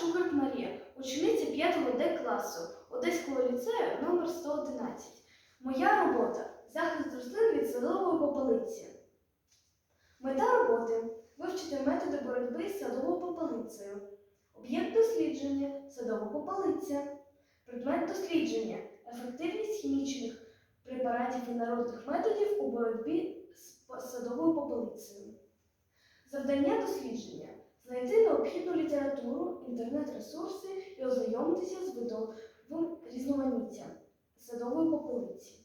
Шугарт Марія, учениця 5 Д класу Одеського ліцею номер 111. Моя робота захист рослин від садової попелиці. Мета роботи вивчити методи боротьби з садовою попелицею. Об'єкт дослідження садова попелиця. Предмет дослідження ефективність хімічних препаратів і народних методів у боротьбі з садовою попелицею. Завдання дослідження знайти необхідну літературу, інтернет-ресурси і ознайомитися з видовим різноманіттям садової попелиці,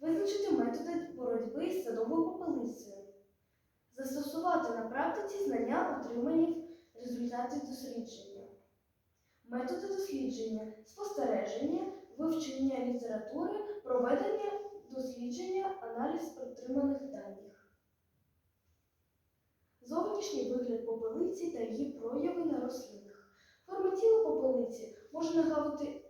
визначити методи боротьби з садовою попелицею, застосувати на практиці знання, отримані в результаті дослідження, методи дослідження, спостереження, вивчення літератури, проведення дослідження, аналіз отриманих даних. Зовнішній вигляд попелиці та її прояви на рослинах. Форма тіла попелиці може нагадувати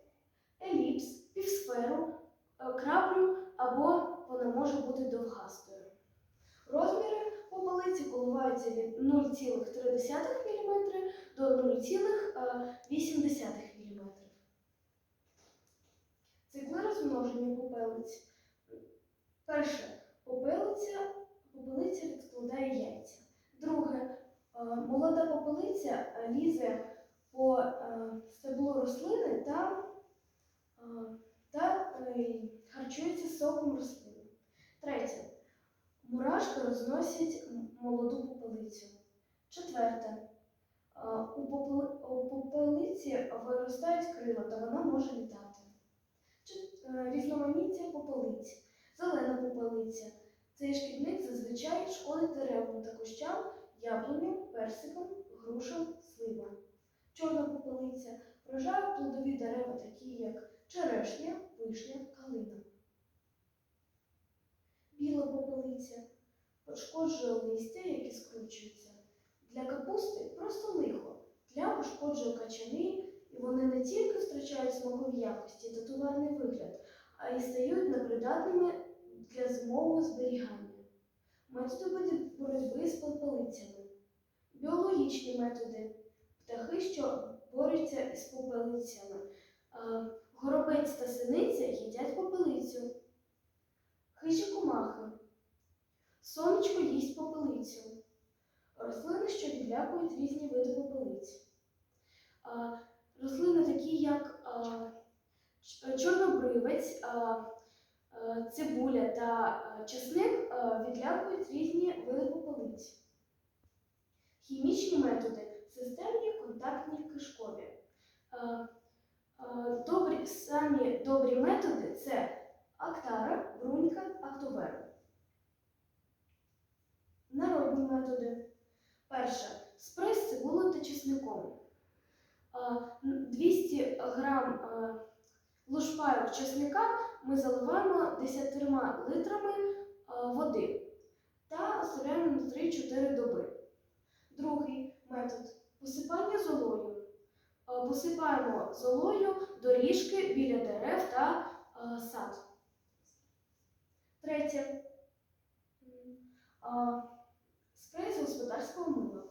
еліпс, півсферу, е, краплю або вона може бути довгастою. Розміри попелиці коливаються від 0,3 мм до 0,8 мм. Цикли розмноження попелиць. Перше. Попелиця, попелиця відкладає яйця. Друге. Молода попелиця е, лізе по е, стеблу рослини та, е, та харчується соком рослини. Третє. Мурашки розносять молоду попелицю. Четверте. У попелиці виростають крила, та вона може літати. Різноманіття попелиць. Зелена попелиця. Цей шкідник зазвичай шкодить деревам та кущам, яблуням, персикам, грушам, сливам. Чорна попелиця вражає плодові дерева, такі як черешня, вишня, калина. Біла попелиця пошкоджує листя, які скручуються. Для капусти просто лихо. Тля пошкоджує качани, і вони не тільки втрачають смакові якості та товарний вигляд, а й стають непридатними для зимового зберігання. Методи боді- боротьби з попелицями. Біологічні методи. Птахи, що борються з попелицями. Горобець та синиця їдять попелицю. Хижі комахи. Сонечко їсть попелицю. Рослини, що відлякують різні види попелиць. Рослини такі, як чорнобривець, цибуля та чесник відлякують різні види попелиць. Методи системні, контактні, кишкові. А, а, Добрі, самі добрі методи це актара, брунька, актовер. Народні методи. Перше. Спрей з цибулею та чесником. 200 грам а, чесника ми заливаємо 10 литрами води та оставляємо на 3-4 доби. Другий метод посипання золою. Посипаємо золою доріжки біля дерев та сад. Третє. Спрей з господарського мила.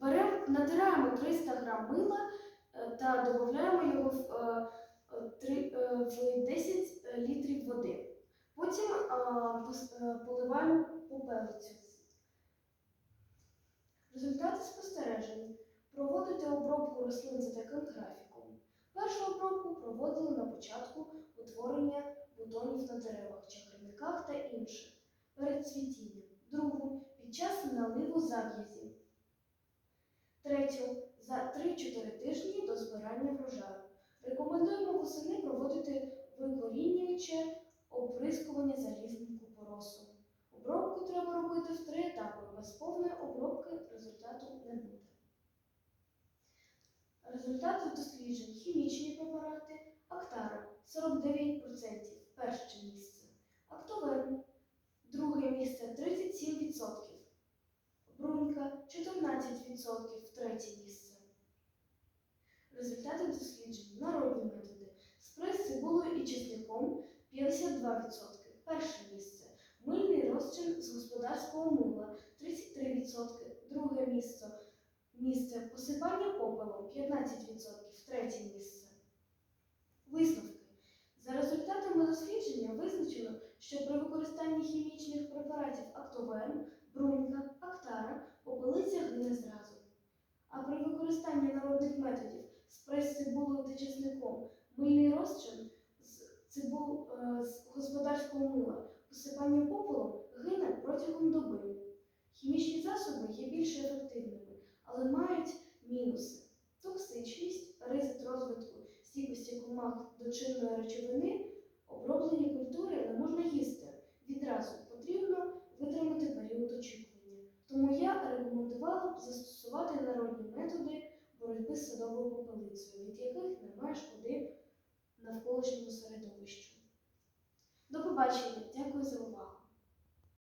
Беремо, натираємо 300 грам мила е, та додаємо його в, е, е, три- е, в 10 літрів води. Потім е, поливаємо попелицю. Результати спостережень. Проводити обробку рослин за таким графіком. Першу обробку проводили на початку утворення бутонів на деревах, чагарниках та інших перед цвітінням. Другу під час наливу зав'язі. Третю за 3-4 тижні до збирання врожаю. Рекомендуємо восени проводити викорінююче оприскування залізним купоросом. Обробку треба робити в три етапи. Без повної обробки результату не буде. Результати досліджень хімічні препарати Актара 49% перше місце. Актоверн друге місце 37%. Брунька 14% третє місце. Результати досліджень народні методи. Спрей з цибулею і чесником 52%. Перше місце. Мильний розчин з господарського мила 33%. Друге місце. Посипання попелом 15%, третє місце. Висновки. За результатами дослідження визначено, що при використанні хімічних препаратів Актовен, Брунька, Актара попелиця гине зразу. А при використанні народних методів спрес з цибулею та чесником, мильний розчин з, цибул, е, з господарського мула, посипання попелом гине протягом доби. Хімічні засоби є більш ефективними, але мають мінуси: токсичність, ризик розвитку стійкості комах до чинної речовини, оброблені культури не можна їсти. Відразу потрібно витримати період очікування. Тому я рекомендувала б застосувати народні методи боротьби з садовою попелицею, від яких немає шкоди навколишньому середовищу. До побачення, дякую за увагу.